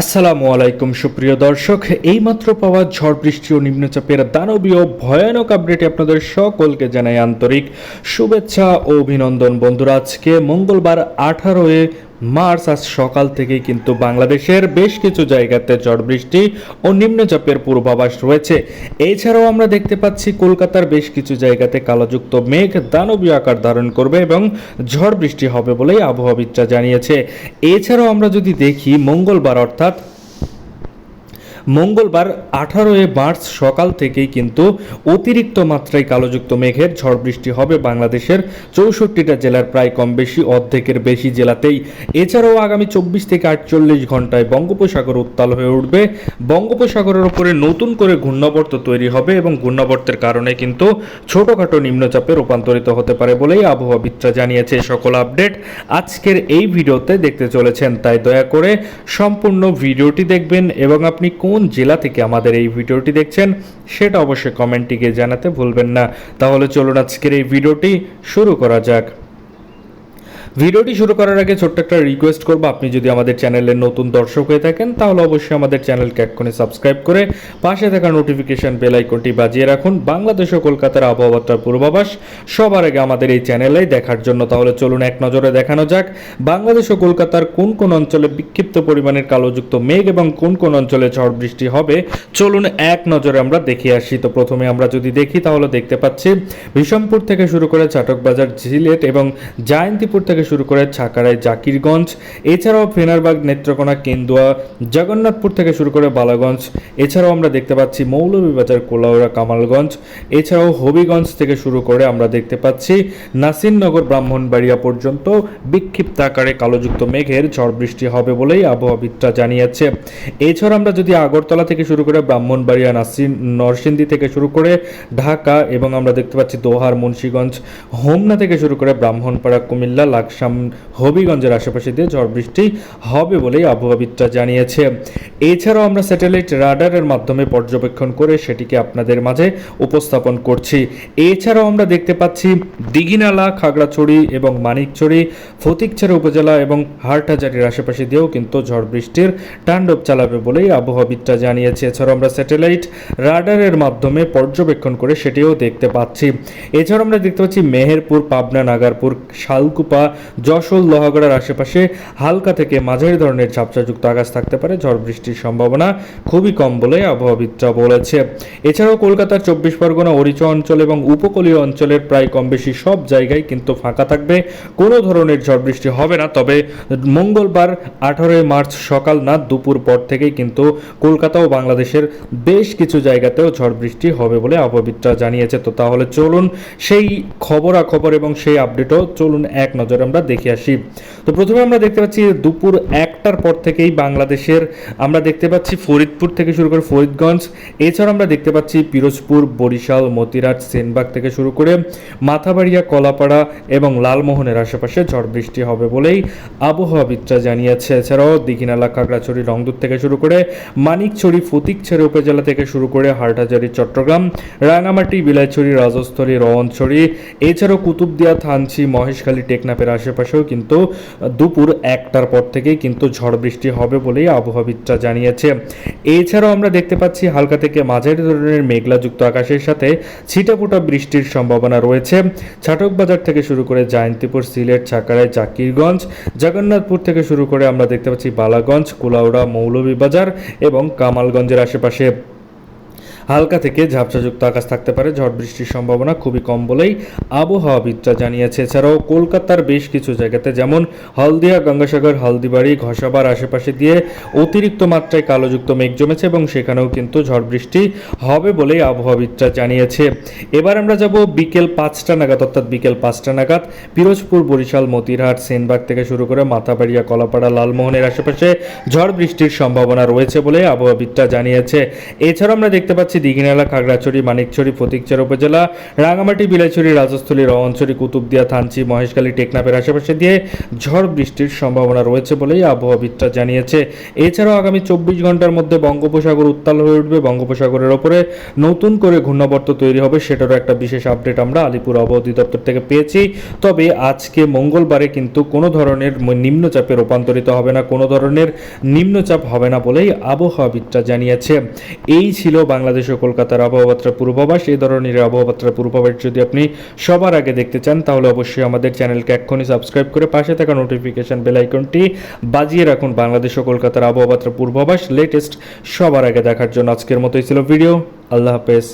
আসসালামু আলাইকুম, সুপ্রিয় দর্শক। এইমাত্র পাওয়া ঝড় বৃষ্টি ও নিম্নচাপের দানবীয় ভয়ানক আপডেটে আপনাদের সকলকে জানাই আন্তরিক শুভেচ্ছা ও অভিনন্দন। বন্ধুরা, আজকে মঙ্গলবার আঠারোই মার্চ আজ সকাল থেকেই কিন্তু বাংলাদেশের বেশ কিছু জায়গাতে ঝড় বৃষ্টি ও নিম্নচাপের পূর্বাভাস রয়েছে। এছাড়াও আমরা দেখতে পাচ্ছি কলকাতার বেশ কিছু জায়গাতে কালোযুক্ত মেঘ, দানবীয় আকার ধারণ করবে এবং ঝড় বৃষ্টি হবে বলেই আবহাওয়াবিদরা জানিয়েছে। এছাড়াও আমরা যদি দেখি, মঙ্গলবার অর্থাৎ মঙ্গলবার আঠারোই মার্চ সকাল থেকেই কিন্তু অতিরিক্ত মাত্রায় কালোযুক্ত মেঘের ঝড় বৃষ্টি হবে বাংলাদেশের চৌষট্টিটা জেলার প্রায় কম বেশি, অর্ধেকের বেশি জেলাতেই। এছাড়াও আগামী চব্বিশ থেকে আটচল্লিশ ঘন্টায় বঙ্গোপসাগর উত্তাল হয়ে উঠবে। বঙ্গোপসাগরের ওপরে নতুন করে ঘূর্ণাবর্ত তৈরি হবে এবং ঘূর্ণাবর্তের কারণে কিন্তু ছোটখাটো নিম্নচাপে রূপান্তরিত হতে পারে বলেই আবহাওয়াবিদরা জানিয়েছে। সকল আপডেট আজকের এই ভিডিওতে দেখতে চলেছেন, তাই দয়া করে সম্পূর্ণ ভিডিওটি দেখবেন এবং আপনি কোন জেলা থেকে আমাদের এই ভিডিওটি দেখছেন সেটা অবশ্যই কমেন্টটিকে জানাতে ভুলবেন না। তাহলে চলুন আজকের এই ভিডিওটি শুরু করা যাক। ভিডিওটি শুরু করার আগে ছোট্ট একটা রিকোয়েস্ট করব। আপনি যদি আমাদের চ্যানেলের নতুন দর্শক হয়ে থাকেন, তাহলে অবশ্যই আমাদের চ্যানেলকে এক্ষুনি সাবস্ক্রাইব করে পাশে থাকা নোটিফিকেশন বেল আইকনটি বাজিয়ে রাখুন। বাংলাদেশ ও কলকাতার আবহাওয়াটার পূর্বাভাস সবার আগে আমাদের এই চ্যানেলে দেখার জন্য। তাহলে চলুন এক নজরে দেখানো যাক, বাংলাদেশ ও কলকাতার কোন কোন অঞ্চলে বিক্ষিপ্ত পরিমাণের কালোযুক্ত মেঘ এবং কোন কোন অঞ্চলে ঝড় বৃষ্টি হবে? চলুন এক নজরে আমরা দেখে আসি। তো প্রথমে আমরা যদি দেখি, তাহলে দেখতে পাচ্ছি বিষমপুর থেকে শুরু করে চাটকবাজার, ঝিলেট এবং জয়ন্তীপুর থেকে শুরু করে ছাকারায় জাকিরগঞ্জ। এছাড়াও ফেনারবাগ, নেত্রকোনা, কেন্দুয়া, জগন্নাথপুর থেকে শুরু করে বালাগঞ্জ। এছাড়াও আমরা দেখতে পাচ্ছি মৌলভীবাজার, কোলাউড়া, কামালগঞ্জ। এছাড়াও হবিগঞ্জ থেকে শুরু করে আমরা দেখতে পাচ্ছি নাসিরনগর, ব্রাহ্মণবাড়িয়া পর্যন্ত বিক্ষিপ্ত আকারে কালোযুক্ত মেঘের ঝড় বৃষ্টি হবে বলেই আবহাওয়াবিদরা জানিয়েছে। এছাড়া আমরা যদি আগরতলা থেকে শুরু করে ব্রাহ্মণবাড়িয়া, নাসির, নরসিংদী থেকে শুরু করে ঢাকা এবং আমরা দেখতে পাচ্ছি দোহার, মুন্সীগঞ্জ, হোমনা থেকে শুরু করে ব্রাহ্মণপাড়া, কুমিল্লা লাকসাম হবিগঞ্জের আশেপাশে দিয়ে ঝড় বৃষ্টি হবে বলেই আবহাওয়াবিদরা জানিয়েছে। এছাড়াও আমরা স্যাটেলাইট রাডারের মাধ্যমে পর্যবেক্ষণ করে সেটিকে আপনাদের মাঝে উপস্থাপন করছি। এছাড়াও আমরা দেখতে পাচ্ছি দিঘিনালা, খাগড়াছড়ি এবং মানিকছড়ি, ফতিকছড়ি উপজেলা এবং হাটহাজারির আশেপাশে দিয়েও কিন্তু ঝড় বৃষ্টির তাণ্ডব চালাবে বলেই আবহাওয়াবিদরা জানিয়েছে। এছাড়াও আমরা স্যাটেলাইট রাডারের মাধ্যমে পর্যবেক্ষণ করে সেটিও দেখতে পাচ্ছি। এছাড়াও আমরা দেখতে পাচ্ছি মেহেরপুর, পাবনা, নাগারপুর, শালকুপা যশোর লোহাগড়ার আশেপাশে হালকা থেকে মাঝারি ধরনের ঝাপসাযুক্ত আকাশ থাকতে পারে। ঝড় বৃষ্টির সম্ভাবনা খুবই কম বলে আবহাওয়াবিদরা বলেছে। এছাড়াও কলকাতার চব্বিশ পরগনা অরিচা অঞ্চল এবং উপকূলীয় অঞ্চলের প্রায় কম বেশি সব জায়গায় কিন্তু ফাঁকা থাকবে। কোনো ধরনের ঝড় বৃষ্টি হবে না, তবে মঙ্গলবার আঠারোই মার্চ সকাল না, দুপুর পর থেকেই কিন্তু কলকাতা ও বাংলাদেশের বেশ কিছু জায়গাতেও ঝড় বৃষ্টি হবে বলে আবহাওয়াবিদরা জানিয়েছে। তো তাহলে চলুন সেই খবরাখবর এবং সেই আপডেটও চলুন এক নজরে। আমরা দেখে আসি। তো প্রথমে আমরা দেখতে পাচ্ছি দুপুর একটার পর থেকেই বাংলাদেশের আমরা দেখতে পাচ্ছি ফরিদপুর থেকে শুরু করে ফরিদগঞ্জ। এছাড়া আমরা দেখতে পাচ্ছি পিরোজপুর, বরিশাল, মতিরাট, সেনবাগ থেকে শুরু করে মাথাবাড়িয়া, কলাপাড়া এবং লালমোহনের আশেপাশে ঝড় বৃষ্টি হবে বলেই আবহাওয়াবিদরা জানিয়েছে। এছাড়াও দীঘিনালা, খাগড়াছড়ি, রংদূর থেকে শুরু করে মানিকছড়ি, ফতিকছড়ি উপজেলা থেকে শুরু করে হাটহাজারি, চট্টগ্রাম, রাঙামাটি, বিলাইছড়ি, রাজস্থলী রওয়ানছড়ি এছাড়াও কুতুবদিয়া, থানচি, মহেশখালী, টেকনাফের আশেপাশেও কিন্তু দুপুর একটার পর থেকেই কিন্তু ঝড় বৃষ্টি হবে বলেই আবহাওয়াবিদরা জানিয়েছে। এছাড়াও আমরা দেখতে পাচ্ছি, হালকা থেকে মাঝারি ধরনের মেঘলাযুক্ত আকাশের সাথে ছিটাফোটা বৃষ্টির সম্ভাবনা রয়েছে। ছাটক বাজার থেকে শুরু করে জয়ন্তীপুর, সিলেট ছাকারায় জাকিরগঞ্জ, জগন্নাথপুর থেকে শুরু করে আমরা দেখতে পাচ্ছি, বালাগঞ্জ, কুলাউড়া, মৌলভীবাজার এবং কামালগঞ্জের আশেপাশে। হালকা থেকে ঝাপসাযুক্ত আকাশ থাকতে পারে। ঝড় বৃষ্টির সম্ভাবনা খুবই কম বলেই আবহাওয়াবিদরা জানিয়েছে। এছাড়াও কলকাতার বেশ কিছু জায়গাতে যেমন হলদিয়া, গঙ্গাসাগর, হলদিবাড়ি ঘসাবার আশেপাশে দিয়ে অতিরিক্ত মাত্রায় কালোযুক্ত মেঘ জমেছে এবং সেখানেও কিন্তু ঝড় বৃষ্টি হবে বলেই আবহাওয়াবিদরা জানিয়েছে। এবার আমরা যাব বিকেল পাঁচটা নাগাদ, অর্থাৎ বিকেল পাঁচটা নাগাদ পিরোজপুর, বরিশাল, মতিরহাট, সেনবাগ থেকে শুরু করে মাথাবাড়িয়া, কলাপাড়া, লালমোহনের আশেপাশে ঝড় বৃষ্টির সম্ভাবনা রয়েছে বলে আবহাওয়াবিদরা জানিয়েছে। এছাড়া আমরা দেখতে পাচ্ছি পাচ্ছি দীঘিনালা, খাগড়াছড়ি, মানিকছড়ি ফটিকচার উপজেলা রাঙামাটি বিলাইছড়ি, রাজস্থলী রওয়াঞ্চড়ি কুতুবদিয়া, থানচি, মহেশখালী, টেকনাফের আশেপাশে দিয়ে ঝড় বৃষ্টির সম্ভাবনা রয়েছে বলেই আবহাওয়াবিদরা জানিয়েছে। এছাড়াও আগামী চব্বিশ ঘণ্টার মধ্যে বঙ্গোপসাগর উত্তাল হয়ে উঠবে। বঙ্গোপসাগরের ওপরে নতুন করে ঘূর্ণাবর্ত তৈরি হবে, সেটারও একটা বিশেষ আপডেট আমরা আলিপুর আবহাওয়া অধিদপ্তর থেকে পেয়েছি। তবে আজকে মঙ্গলবারে কিন্তু কোনো ধরনের নিম্নচাপে রূপান্তরিত হবে না, কোনো ধরনের নিম্নচাপ হবে না বলেই আবহাওয়াবিদরা জানিয়েছে। এই ছিল বাংলাদেশ ও কলকাতার আবহাওয়াত্রা পূর্বাভাস, এই ধরনের আবহাওয়াত্রা পূর্বাভাস যদি আপনি সবার আগে দেখতে চান, তাহলে অবশ্যই আমাদের চ্যানেলকে এক্ষুনি সাবস্ক্রাইব করে পাশে থাকা নোটিফিকেশন বেল আইকনটি বাজিয়ে রাখুন। বাংলাদেশ ও কলকাতার আবহাওয়াত্রা পূর্বাভাস লেটেস্ট সবার আগে দেখার জন্য আজকের মতোই ছিল ভিডিও আল্লাহ হাফেজ।